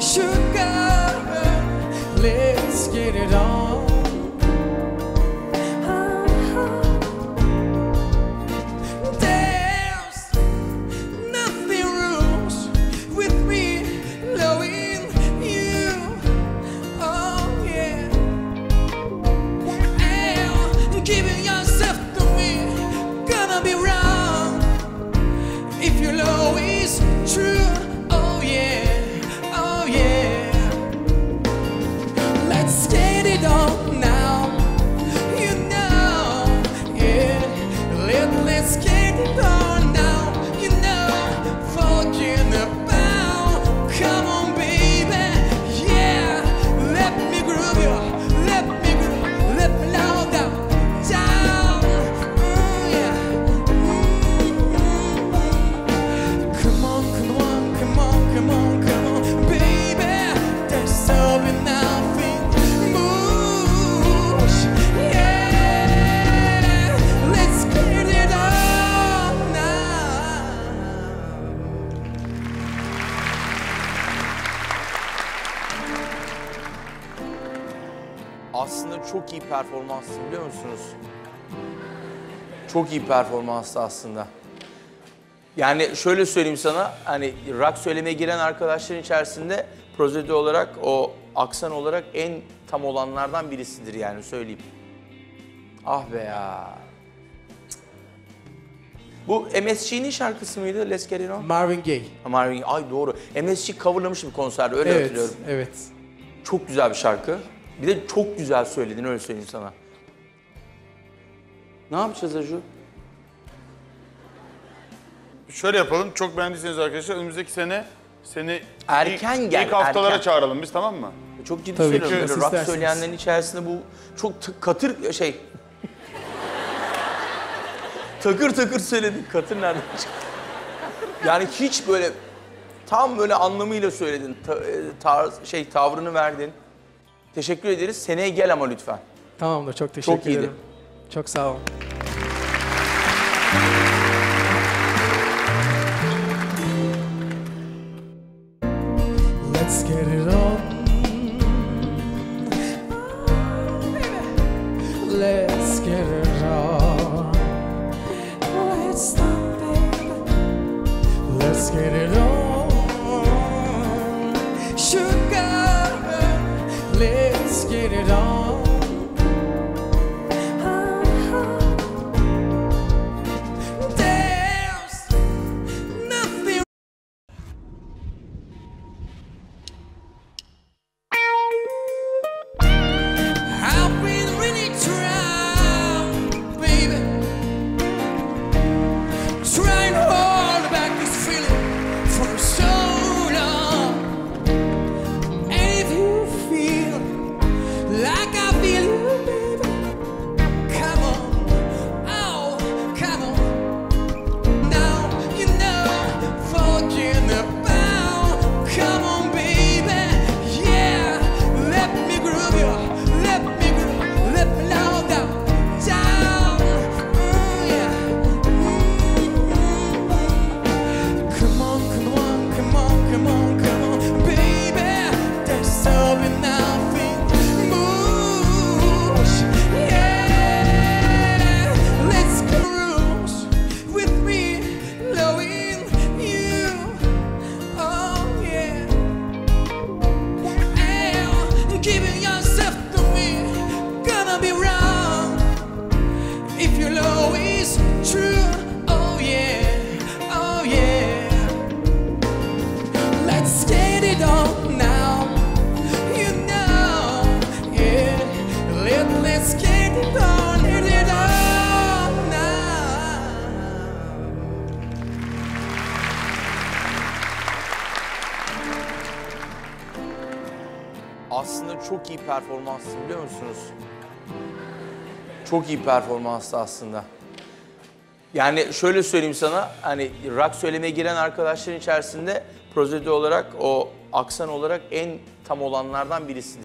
Sugar, let's get it on. Let's Aslında çok iyi performanstı biliyor musunuz? Çok iyi performanstı aslında. Yani şöyle söyleyeyim sana, hani rock söylemeye giren arkadaşların içerisinde prozede olarak, o aksan olarak en tam olanlardan birisidir yani söyleyeyim. Ah be ya. Bu MSG'nin şarkısı mıydı? Let's Get It On? Marvin Gaye. Marvin, ay doğru. MSG coverlamış bir konserde öyle Evet, hatırlıyorum. evet. Çok güzel bir şarkı. Bir de çok güzel söyledin öyle söyleyeyim sana. Ne yapacağız Aju? Şöyle yapalım. Çok beğendiyseniz arkadaşlar önümüzdeki sene seni Erken ilk, gel, ilk haftalara erken. çağıralım biz tamam mı? Çok ciddi Tabii söylüyorum. ki, Böyle rock isterseniz. söyleyenlerin içerisinde bu çok t- katır şey... takır takır söyledin. Katır nereden çıktı? Yani hiç böyle tam böyle anlamıyla söyledin. Ta- e, tarz, şey tavrını verdin. Teşekkür ederiz. Seneye gel ama lütfen. Tamamdır, çok teşekkür iyiydi. ederim. Çok sağ olun. Aslında çok iyi performanstı biliyor musunuz? Çok iyi performanstı aslında. Yani şöyle söyleyeyim sana, hani rock söylemeye giren arkadaşların içerisinde prozede olarak, o aksan olarak en tam olanlardan birisidir.